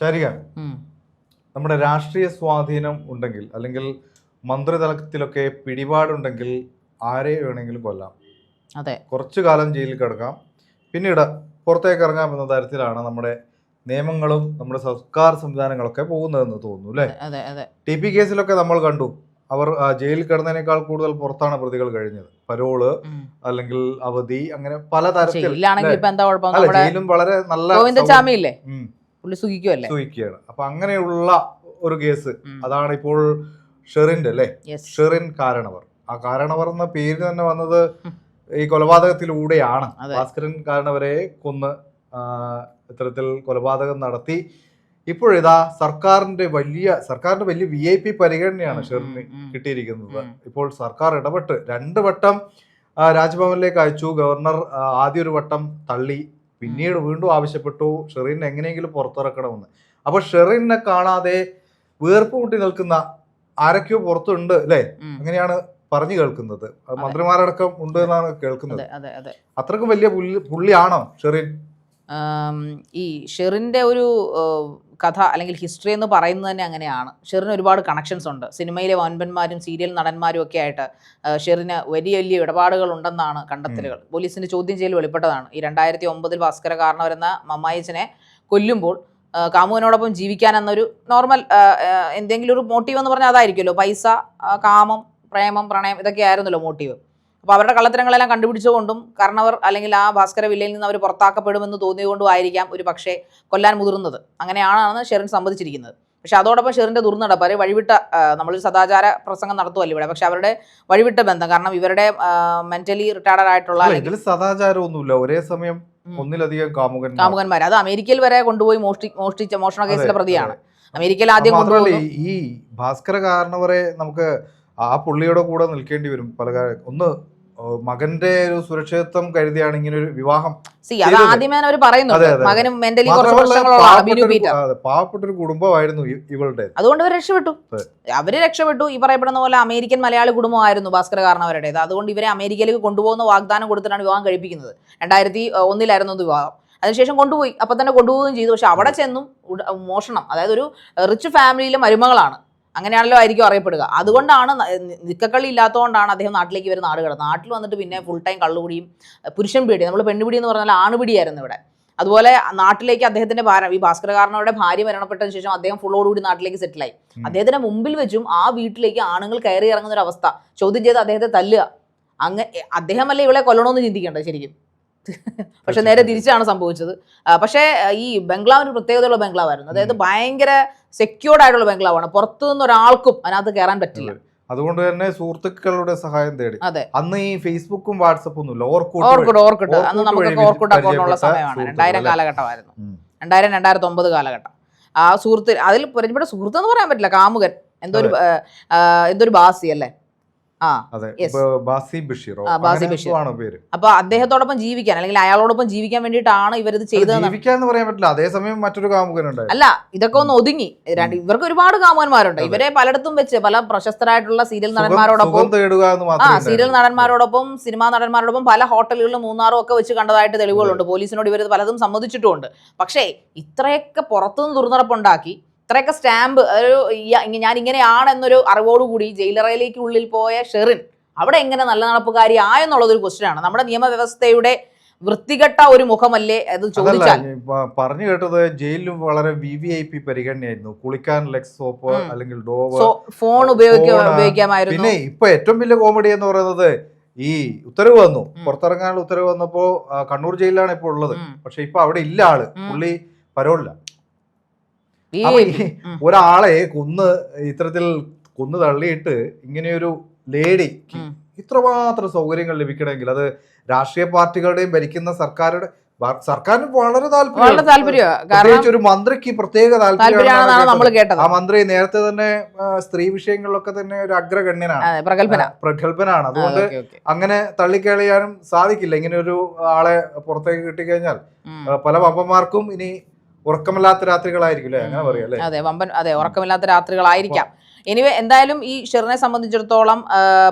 ശാരിക നമ്മുടെ രാഷ്ട്രീയ സ്വാധീനം ഉണ്ടെങ്കിൽ അല്ലെങ്കിൽ മന്ത്രിതലത്തിലൊക്കെ പിടിപാടുണ്ടെങ്കിൽ ആരെ വേണമെങ്കിലും കൊല്ലാം. അതെ. കുറച്ചു കാലം ജയിലിൽ കിടക്കാം. പിന്നീട് പുറത്തേക്ക് ഇറങ്ങാം എന്ന തരത്തിലാണ് നമ്മുടെ നിയമങ്ങളും നമ്മുടെ സർക്കാർ സംവിധാനങ്ങളൊക്കെ പോകുന്നതെന്ന് തോന്നുന്നു അല്ലേ? ടി പി കേസിലൊക്കെ നമ്മൾ കണ്ടു. അവർ ജയിലിൽ കിടന്നതിനേക്കാൾ കൂടുതൽ പുറത്താണ് പ്രതികൾ കഴിഞ്ഞത്. പരോൾ അല്ലെങ്കിൽ അവധി അങ്ങനെ പല ജയിലും വളരെ നല്ല പുള്ളി സുഖിക്കുമല്ലേ സൂചിക്കുകയാണ് അപ്പൊ അങ്ങനെയുള്ള ഒരു കേസ് അതാണ് ഇപ്പോൾ ഷെറിന്റെ അല്ലേ? യെസ് ഷെറിൻ കാരണവർ. ആ കാരണവർ എന്ന പേര് തന്നെ വന്നത് ഈ കൊലപാതകത്തിലൂടെയാണ്. അതെ. ഭാസ്കരൻ കാരണവരെ കൊന്ന് ആ, ഇത്തരത്തിൽ കൊലപാതകം നടത്തി. ഇപ്പോഴിതാ സർക്കാരിന്റെ വലിയ സർക്കാരിന്റെ വലിയ വി ഐ പി പരിഗണനയാണ് ഷെറിന്. കിട്ടിയിരിക്കുന്നത്. ഇപ്പോൾ സർക്കാർ ഇടപെട്ട് രണ്ട് വട്ടം ആ, രാജ്ഭവനിലേക്ക് അയച്ചു. ഗവർണർ ആ, ആദ്യ ഒരു വട്ടം തള്ളി. പിന്നീട് വീണ്ടും ആവശ്യപ്പെട്ടു. ഷെറിനെ എങ്ങനെയെങ്കിലും പുറത്തിറക്കണമെന്ന്. അപ്പൊ ഷെറിനെ കാണാതെ വീർപ്പ് മുട്ടി നിൽക്കുന്ന ആരൊക്കെയോ പുറത്തുണ്ട് അല്ലേ? അങ്ങനെയാണ് പറഞ്ഞു കേൾക്കുന്നത്. മന്ത്രിമാരടക്കം ഉണ്ട് എന്നാണ് കേൾക്കുന്നത്. അതെ അതെ അതെ. അത്രക്കും വലിയ പുള്ളി പുള്ളിയാണോ ഷെറിൻ? ഈ ഷെറിന്റെ ഒരു കഥ അല്ലെങ്കിൽ ഹിസ്റ്ററി എന്ന് പറയുന്നത് തന്നെ അങ്ങനെയാണ്. ഷെറിന് ഒരുപാട് കണക്ഷൻസ് ഉണ്ട്. സിനിമയിലെ വൻപന്മാരും സീരിയൽ നടന്മാരും ഒക്കെ ആയിട്ട് ഷെറിന് വലിയ വലിയ ഇടപാടുകൾ ഉണ്ടെന്നാണ് കണ്ടെത്തലുകൾ. പോലീസിന്റെ ചോദ്യം ചെയ്യൽ വെളിപ്പെട്ടതാണ്. ഈ രണ്ടായിരത്തി ഒമ്പതിൽ ഭാസ്കര കാരണവരെന്ന മമ്മായിച്ചനെ കൊല്ലുമ്പോൾ കാമുവിനോടൊപ്പം ജീവിക്കാൻ എന്നൊരു നോർമൽ എന്തെങ്കിലും ഒരു മോട്ടീവ് എന്ന് പറഞ്ഞാൽ അതായിരിക്കുമല്ലോ. പൈസ കാമം പ്രേമം പ്രണയം ഇതൊക്കെ ആയിരുന്നല്ലോ മോട്ടീവ് അപ്പോൾ അവരുടെ കള്ളത്തരങ്ങളെല്ലാം കണ്ടുപിടിച്ചുകൊണ്ടും കർണവർ അല്ലെങ്കിൽ ആ ഭാസ്കര വില്ലയിൽ നിന്ന് അവർ പുറത്താക്കപ്പെടുമെന്ന് തോന്നിയതുകൊണ്ടും ആയിരിക്കാം ഒരു പക്ഷേ കൊല്ലാൻ മുതിർന്നത്. അങ്ങനെയാണെന്ന് ഷെറിൻ സമ്മതിച്ചിരിക്കുന്നത്. പക്ഷെ അതോടൊപ്പം ഷെറിന്റെ ദുർനടപ്പ് അവർ വഴിവിട്ട നമ്മളൊരു സദാചാര പ്രസംഗം നടത്തുമല്ലോ ഇവിടെ. പക്ഷെ അവരുടെ വഴിവിട്ട ബന്ധം കാരണം ഇവരുടെ മെന്റലി റിട്ടയർഡ് ആയിട്ടുള്ള സദാചാരമൊന്നുമില്ല. ഒരേ സമയം ഒന്നിലധികം കാമുകൻ കാമുകന്മാർ. അത് അമേരിക്കയിൽ വരെ കൊണ്ടുപോയി മോഷ്ടി മോഷ്ടിച്ച മോഷണ കേസിലെ പ്രതിയാണ്. അമേരിക്കയിൽ ആദ്യം ഈ ഭാസ്കര കാരണവരെ നമുക്ക് ആ പുള്ളിയുടെ കൂടെ നിൽക്കേണ്ടി വരും. പല ഒന്ന് മകന്റെ ഒരു സുരക്ഷിതത്വം കരുതിയാണ് ഇങ്ങനെ ഒരു വിവാഹം പാവപ്പെട്ട ഒരു- കുടുംബമായിരുന്നു ഇവളുടെ. അതുകൊണ്ട് അവർ രക്ഷപ്പെട്ടു. അവർ രക്ഷപ്പെട്ടു. ഈ പറയപ്പെടുന്ന പോലെ അമേരിക്കൻ മലയാളി കുടുംബമായിരുന്നു ഭാസ്കര കാരണവരുടേത് അതുകൊണ്ട് ഇവരെ അമേരിക്കയിലേക്ക് കൊണ്ടുപോകുന്ന വാഗ്ദാനം കൊടുത്തിട്ടാണ് വിവാഹം കഴിപ്പിക്കുന്നത്. രണ്ടായിരത്തി ഒന്നിലായിരുന്നു വിവാഹം. അതിനുശേഷം കൊണ്ടുപോയി. അപ്പൊ തന്നെ കൊണ്ടുപോവുകയും ചെയ്തു. പക്ഷെ അവിടെ ചെന്നും മോഷണം. അതായത് ഒരു റിച്ച് ഫാമിലിയിലെ മരുമകളാണ്. അങ്ങനെയാണല്ലോ ആയിരിക്കും അറിയപ്പെടുക. അതുകൊണ്ടാണ് നിക്കക്കള്ളി നിക്കക്കളി ഇല്ലാത്തതുകൊണ്ടാണ് അദ്ദേഹം നാട്ടിലേക്ക് വരുന്ന ആട് കിടന്നത് നാട്ടിൽ വന്നിട്ട് പിന്നെ ഫുൾ ടൈം കള്ളുപിടിയും പുരുഷൻ പിടി നമ്മൾ പെണ്ണുപിടി എന്ന് പറഞ്ഞാൽ ആണുപിടിയായിരുന്നു ഇവിടെ. അതുപോലെ നാട്ടിലേക്ക് അദ്ദേഹത്തിന്റെ ഭാര്യ ഈ ഭാസ്കരകാരനോടെ ഭാര്യ മരണപ്പെട്ടതിന് ശേഷം അദ്ദേഹം ഫുള്ളോടുകൂടി നാട്ടിലേക്ക് സെറ്റിലായി അദ്ദേഹത്തിന്റെ മുമ്പിൽ വെച്ചും ആ വീട്ടിലേക്ക് ആണുങ്ങൾ കയറി ഇറങ്ങുന്ന ഒരു അവസ്ഥ. ചോദ്യം ചെയ്ത് അദ്ദേഹത്തെ തല്ലുക. അങ്ങ് അദ്ദേഹമല്ലേ ഇവളെ കൊല്ലണമെന്ന് ചിന്തിക്കേണ്ടത് ശരിക്കും. പക്ഷെ നേരെ തിരിച്ചാണ് സംഭവിച്ചത്. പക്ഷേ ഈ ബംഗ്ലാവിന് പ്രത്യേകതയുള്ള ബംഗ്ലാവായിരുന്നു. അതായത് ഭയങ്കര സെക്യൂർഡ് ആയിട്ടുള്ള ബംഗ്ലാവാണ്. പുറത്തു നിന്ന് ഒരാൾക്കും അതിനകത്ത് കയറാൻ പറ്റില്ല. അതുകൊണ്ട് തന്നെ സുഹൃത്തുക്കളുടെ സഹായം തേടി. അതെ. അന്ന് ഈ ഫേസ്ബുക്കും വാട്സപ്പും ഒന്നുമില്ല ഓർക്കൂട്ട് അന്ന് നമുക്ക് ഓർക്കുഡ് അക്കൗണ്ടുള്ള സമയമാണ്. രണ്ടായിരം? കാലഘട്ടമായിരുന്നു. രണ്ടായിരം രണ്ടായിരത്തി ഒമ്പത് കാലഘട്ടം. ആ സുഹൃത്ത് അതിൽ പരിചയപ്പെട്ട സുഹൃത്ത് എന്ന് പറയാൻ പറ്റില്ല. കാമുകൻ. എന്തോ ഒരു എന്തോ ഒരു ബാസി അല്ലേ? അതെ ബാസി ബഷീർ. പേര്? അപ്പൊ അദ്ദേഹത്തോടൊപ്പം ജീവിക്കാൻ അല്ലെങ്കിൽ അയാളോടൊപ്പം ജീവിക്കാൻ വേണ്ടിയിട്ടാണ് ഇവരിത് ചെയ്തതെന്ന് ജീവിക്കാന്ന് പറയാൻ പറ്റില്ല. അതേസമയം മറ്റൊരു അല്ല ഇതൊക്കെ ഒന്ന് ഒതുങ്ങി. ഇവർക്ക് ഒരുപാട് കാമുകന്മാരുണ്ട്. ഇവരെ പലയിടത്തും വെച്ച് പല പ്രശസ്തരായിട്ടുള്ള സീരിയൽ നടന്മാരോടൊപ്പം ആ സീരിയൽ. നടന്മാരോടൊപ്പം സിനിമാ നടന്മാരോടൊപ്പം പല ഹോട്ടലുകളിലും മൂന്നാറും ഒക്കെ വെച്ച് കണ്ടതായിട്ട് തെളിവുകളുണ്ട്. പോലീസിനോട് ഇവർ പലതും സമ്മതിച്ചിട്ടുമുണ്ട്. പക്ഷേ ഇത്രയൊക്കെ പുറത്തുനിന്ന് ദുർനടപ്പുണ്ടാക്കി ഇത്രയൊക്കെ സ്റ്റാമ്പ് ഒരു ഞാൻ ഇങ്ങനെയാണ് എന്നൊരു അറിവോടുകൂടി ജയിലറയിലേക്ക് ഉള്ളിൽ പോയ ഷെറിൻ അവിടെ എങ്ങനെ നല്ല നടപ്പുകാരി ആയെന്നുള്ളതൊരു ക്വസ്റ്റ്യൻ ആണ്. നമ്മുടെ നിയമവ്യവസ്ഥയുടെ വൃത്തികെട്ട ഒരു മുഖമല്ലേ അത് ചോദിച്ചാൽ? പറഞ്ഞു കേട്ടത് ജയിലിലും വളരെ വി വി ഐ പി പരിഗണനയായിരുന്നു. കുളിക്കാൻ ലെഗ് സോപ്പ് അല്ലെങ്കിൽ ഡോവ് ഫോൺ ഉപയോഗിക്കാമായിരുന്നു. പിന്നെ ഇപ്പൊ ഏറ്റവും വലിയ കോമഡി എന്ന് പറയുന്നത് ഈ ഉത്തരവ് വന്നു. പുറത്തിറങ്ങാനുള്ള ഉത്തരവ് വന്നപ്പോ കണ്ണൂർ ജയിലിലാണ് ഇപ്പോൾ ഉള്ളത്. പക്ഷെ ഇപ്പൊ അവിടെ ഇല്ല ആൾ. പുള്ളി പരോളില്ല. ഒരാളെ കുന്ന് ഇത്തരത്തിൽ കുന്ന് തള്ളിയിട്ട് ഇങ്ങനെയൊരു ലേഡിക്ക് ഉം. ഇത്രമാത്രം സൗകര്യങ്ങൾ ലഭിക്കണമെങ്കിൽ അത് രാഷ്ട്രീയ പാർട്ടികളുടെയും ഭരിക്കുന്ന സർക്കാരുടെ സർക്കാരിന് വളരെ വളരെ താല്പര്യം കാരണം ഒരു മന്ത്രിക്ക് പ്രത്യേക താല്പര്യം താല്പര്യമാണ് നമ്മൾ കേട്ടത്. ആ മന്ത്രി നേരത്തെ തന്നെ സ്ത്രീ വിഷയങ്ങളിലൊക്കെ തന്നെ ഒരു അഗ്രഗണ്യനാണ്. പ്രഗത്ഭനാണ്. അതുകൊണ്ട് അങ്ങനെ തള്ളിക്കളയാനും സാധിക്കില്ല. ഇങ്ങനെ ഒരു ആളെ പുറത്തേക്ക് കിട്ടിക്കഴിഞ്ഞാൽ. പല വമ്പന്മാർക്കും ഇനി ഉറക്കമില്ലാത്ത രാത്രികളായിരിക്കും അല്ലേ? അങ്ങനെ പറയാം അതെ വമ്പൻ അതെ ഉറക്കമില്ലാത്ത രാത്രികളായിരിക്കാം. എനിവേ എന്തായാലും ഈ ഷെറിനെ സംബന്ധിച്ചിടത്തോളം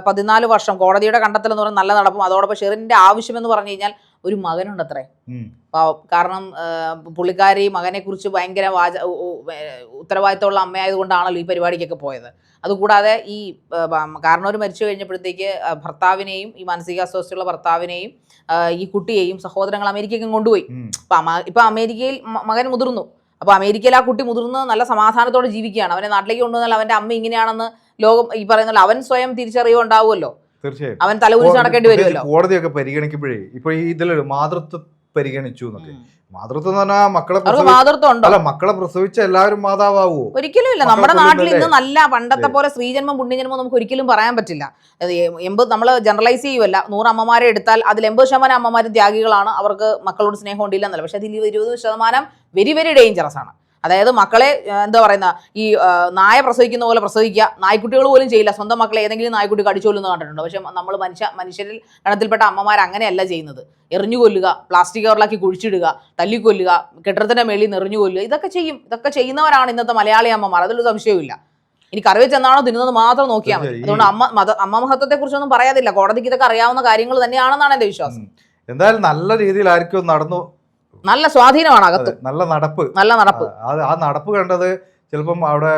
പതിനാല് വർഷം കോടതിയുടെ കണ്ടെത്തൽ എന്ന് പറഞ്ഞാൽ നല്ല നടപ്പും അതോടൊപ്പം ഷെറിന്റെ ആവശ്യം എന്ന് പറഞ്ഞു കഴിഞ്ഞാൽ ഒരു മകനുണ്ട് അത്രേ ഉം. കാരണം പുള്ളിക്കാരി മകനെ കുറിച്ച് ഭയങ്കര വാച ഉത്തരവാദിത്തമുള്ള അമ്മയായതുകൊണ്ടാണല്ലോ ഈ പരിപാടിക്കൊക്കെ പോയത്. അതുകൂടാതെ ഈ കാരണവർ മരിച്ചു കഴിഞ്ഞപ്പോഴത്തേക്ക് ഭർത്താവിനെയും ഈ മാനസികാസ്വസ്ഥയുള്ള ഭർത്താവിനെയും ഈ കുട്ടിയെയും സഹോദരങ്ങൾ അമേരിക്കയ്ക്ക് കൊണ്ടുപോയി. അപ്പൊ ഇപ്പൊ അമേരിക്കയിൽ മകൻ മുതിർന്നു. അപ്പൊ അമേരിക്കയിൽ ആ കുട്ടി മുതിർന്ന് നല്ല സമാധാനത്തോടെ ജീവിക്കുകയാണ്. അവനെ നാട്ടിലേക്ക് കൊണ്ടുവന്നാൽ അവന്റെ അമ്മ ഇങ്ങനെയാണെന്ന് ലോകം ഈ പറയുന്ന അവൻ സ്വയം തിരിച്ചറിവ് ഉണ്ടാവുമല്ലോ. തീർച്ചയായും അവൻ തലകുരിച്ച് നടക്കേണ്ടി വരുമല്ലോ. കോടതിയൊക്കെ പരിഗണിക്കുമ്പോഴേ ഇപ്പൊ ഈ ഇതിലൊരു മാതൃത്വ പരിഗണിച്ചു എന്നൊക്കെ. മാതൃത്വം എന്ന് പറഞ്ഞാൽ മക്കളെ മാതൃത്വം അല്ല മക്കളെ പ്രസവിച്ച എല്ലാവരും മാതാവോ ഒരിക്കലും ഇല്ല. നമ്മുടെ നാട്ടിൽ ഇന്ന് നല്ല പണ്ടത്തെ പോലെ സ്ത്രീജന്മം പുണ്യജന്മം നമുക്ക് ഒരിക്കലും പറയാൻ പറ്റില്ല. എൺപത് നമ്മൾ ജനറലൈസ് ചെയ്യുമല്ല നൂറ് അമ്മമാരെ എടുത്താൽ അതിൽ എൺപത് ശതമാനം അമ്മമാരും ത്യാഗികളാണ്. അവർക്ക് മക്കളോട് സ്നേഹം ഉണ്ടില്ല എന്നല്ല പക്ഷെ അതിൽ ഇരുപത് ശതമാനം വെരി വെരി ഡേഞ്ചറസ് ആണ്. അതായത് മക്കളെ എന്താ പറയുന്ന ഈ നായ പ്രസവിക്കുന്ന പോലെ പ്രസവിക്കുക. നായ്ക്കുട്ടികൾ പോലും ചെയ്യില്ല. സ്വന്തം മക്കളെ ഏതെങ്കിലും നായ്ക്കുട്ടി കടിച്ചോലെന്ന് കണ്ടിട്ടുണ്ട്. പക്ഷെ നമ്മൾ മനുഷ്യ മനുഷ്യരിൽ ഗണത്തിൽപ്പെട്ട അമ്മമാർ അങ്ങനെയല്ല ചെയ്യുന്നത്. എറിഞ്ഞു കൊല്ലുക പ്ലാസ്റ്റിക് കവറിലാക്കി കുഴിച്ചിടുക തല്ലിക്കൊല്ലുക കെട്ടിടത്തിന്റെ മേളിൽ നിന്ന് എറിഞ്ഞു കൊല്ലുക ഇതൊക്കെ ചെയ്യും. ഇതൊക്കെ ചെയ്യുന്നവരാണ് ഇന്നത്തെ മലയാളി അമ്മമാർ. അതിലൊരു സംശയവുമില്ല. ഇനി കറി വെച്ച് എന്നാണോ തിന്നുന്നത് മാത്രം നോക്കിയാൽ മതി. അതുകൊണ്ട് അമ്മ മത അമ്മ മഹത്വത്തെ കുറിച്ചൊന്നും പറയാതില്ല. കോടതിക്ക് ഇതൊക്കെ അറിയാവുന്ന കാര്യങ്ങൾ തന്നെയാണെന്നാണ് എന്റെ വിശ്വാസം. എന്തായാലും നല്ല രീതിയിൽ രീതിയിലായിരിക്കും നടന്നു നല്ല സ്വാധീനമാണ് അകത്ത്. നല്ല നടപ്പ്. നല്ല നടപ്പ്. ആ നടപ്പ് കണ്ടത് ചിലപ്പം അവിടെ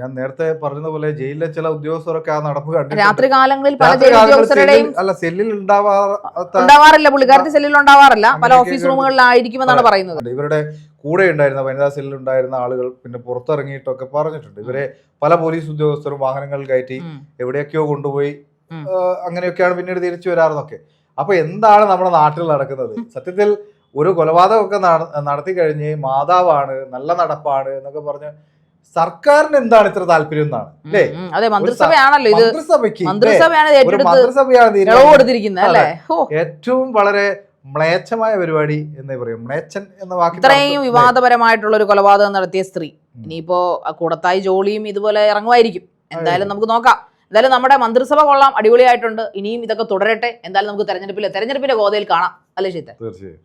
ഞാൻ നേരത്തെ പറഞ്ഞതുപോലെ ജയിലിലെ ചില ഉദ്യോഗസ്ഥരൊക്കെ ആ നടപ്പ് കണ്ടു രാത്രി കാലങ്ങളിൽ പല ഉദ്യോഗസ്ഥരുടെയും അല്ല സെല്ലിൽ ഉണ്ടാവാറില്ല പുള്ളിക്കാരത്തി സെല്ലിൽ ഉണ്ടാവാറില്ല. പല ഓഫീസ് ഓഫീസ് റൂമുകളിലായിരിക്കുമെന്നാണ് പറയുന്നത്. ഇവരുടെ കൂടെ ഉണ്ടായിരുന്ന വനിതാ സെല്ലിൽ ഉണ്ടായിരുന്ന ആളുകൾ പിന്നെ പുറത്തിറങ്ങിയിട്ടൊക്കെ പറഞ്ഞിട്ടുണ്ട്. ഇവരെ പല പോലീസ് ഉദ്യോഗസ്ഥരും വാഹനങ്ങൾ കയറ്റി. എവിടെയൊക്കെയോ കൊണ്ടുപോയി അങ്ങനെയൊക്കെയാണ് പിന്നീട് തിരിച്ചു വരാറെന്നൊക്കെ. അപ്പൊ എന്താണ് നമ്മുടെ നാട്ടിൽ നടക്കുന്നത്? സത്യത്തിൽ ഒരു കൊലപാതകമൊക്കെ നട- നടത്തി കഴിഞ്ഞ് മാതാവാണ് നല്ല നടപ്പാണ് എന്നൊക്കെ പറഞ്ഞ് സർക്കാരിന് എന്താണ് ഇത്ര താല്പര്യം എന്നാണ് അല്ലേ. അതെ മന്ത്രിസഭയാണല്ലോ ഇത്. മന്ത്രിസഭയ്ക്ക്? മന്ത്രിസഭയാണ് ഏറ്റവും വളരെ മ്ലേച്ഛമായ പരിപാടി എന്ന് പറയും. മ്ലേച്ഛൻ എന്ന വാക്ക് ഇത്രയും വിവാദപരമായിട്ടുള്ള ഒരു കൊലപാതകം നടത്തിയ സ്ത്രീ. ഇനിയിപ്പോ കൂടത്തായി ജോളിയും ഇതുപോലെ ഇറങ്ങുമായിരിക്കും. എന്തായാലും നമുക്ക് നോക്കാം. എന്തായാലും നമ്മുടെ മന്ത്രിസഭ കൊള്ളാം അടിപൊളിയായിട്ടുണ്ട്. ഇനിയും ഇതൊക്കെ തുടരട്ടെ. എന്തായാലും നമുക്ക് തെരഞ്ഞെടുപ്പിലെ തെരഞ്ഞെടുപ്പിന്റെ ഗോതയിൽ കാണാം. അല്ലേ ശീത? തീർച്ചയായും.